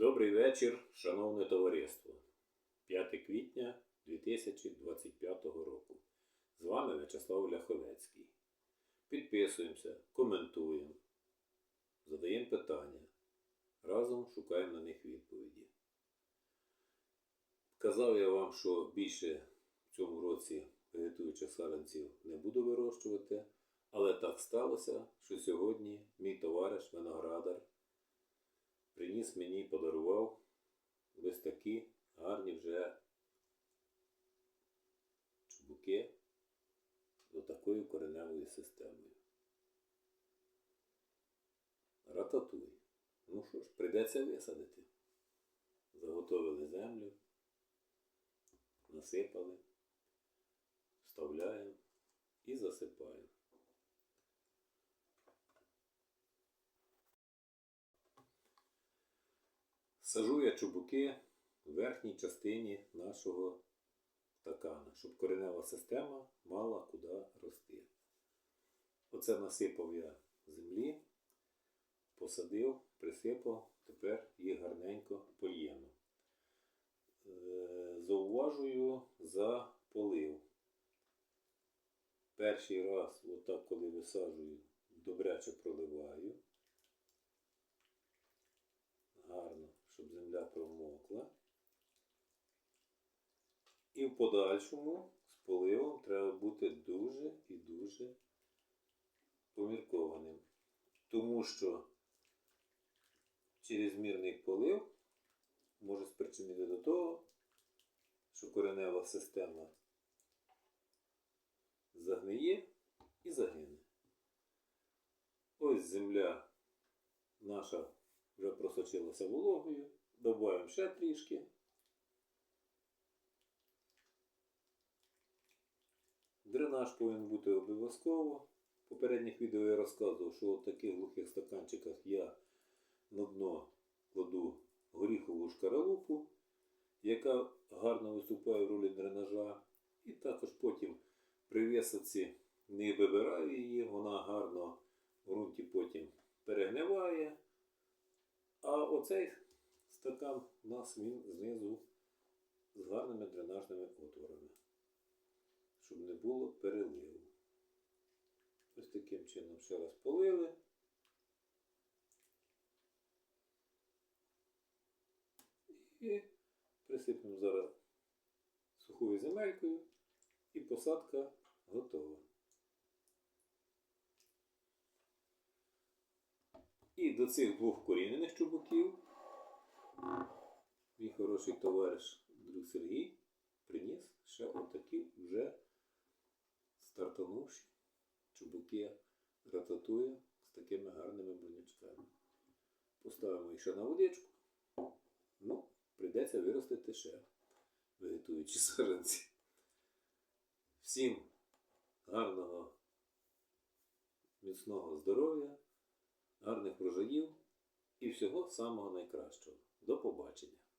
Добрий вечір, шановне товариство. 5 квітня 2025 року. З вами В'ячеслав Ляховецький. Підписуємося, коментуємо, задаємо питання. Разом шукаємо на них відповіді. Казав я вам, що більше в цьому році вегетуючих саранців не буду вирощувати, але так сталося, що сьогодні мій товариш виноградар приніс мені і подарував ось такі гарні вже чубуки з такою кореневою системою. Рататуй. Ну що ж, прийдеться висадити. Заготовили землю, насипали, вставляємо і засипаємо. Сажу я чубуки в верхній частині нашого стакана, щоб коренева система мала куди рости. Оце насипав я землі, посадив, присипав, тепер їх гарненько полємо. Е, Зауважую за полив. Перший раз, отак, коли висаджую, добряче проливаю. Гарно, земля промокла. І в подальшому з поливом треба бути дуже і дуже поміркованим. Тому що чрезмірний полив може спричинити до того, що коренева система загниє і загине. Ось земля наша вже просочилася вологою. Добавимо ще трішки. Дренаж повинен бути обов'язково. В попередніх відео я розказував, що в таких глухих стаканчиках я на дно кладу горіхову шкаралупу, яка гарно виступає в ролі дренажа. І також потім при висадці не вибираю її, вона гарно в ґрунті потім перегниває. А оцей стакан у нас він знизу з гарними дренажними отворами, щоб не було переливу. Ось таким чином ще раз полили. І присипемо зараз сухою земелькою і посадка готова. І до цих двох корінених чубуків хороший товариш друг Сергій приніс ще отакі вже стартанувші чубуки рататуя з такими гарними бронячками. Поставимо їх ще на водичку. Ну, прийдеться виростити ще вегетуючі саранці. Всім гарного, міцного здоров'я, гарних врожаїв і всього самого найкращого. До побачення!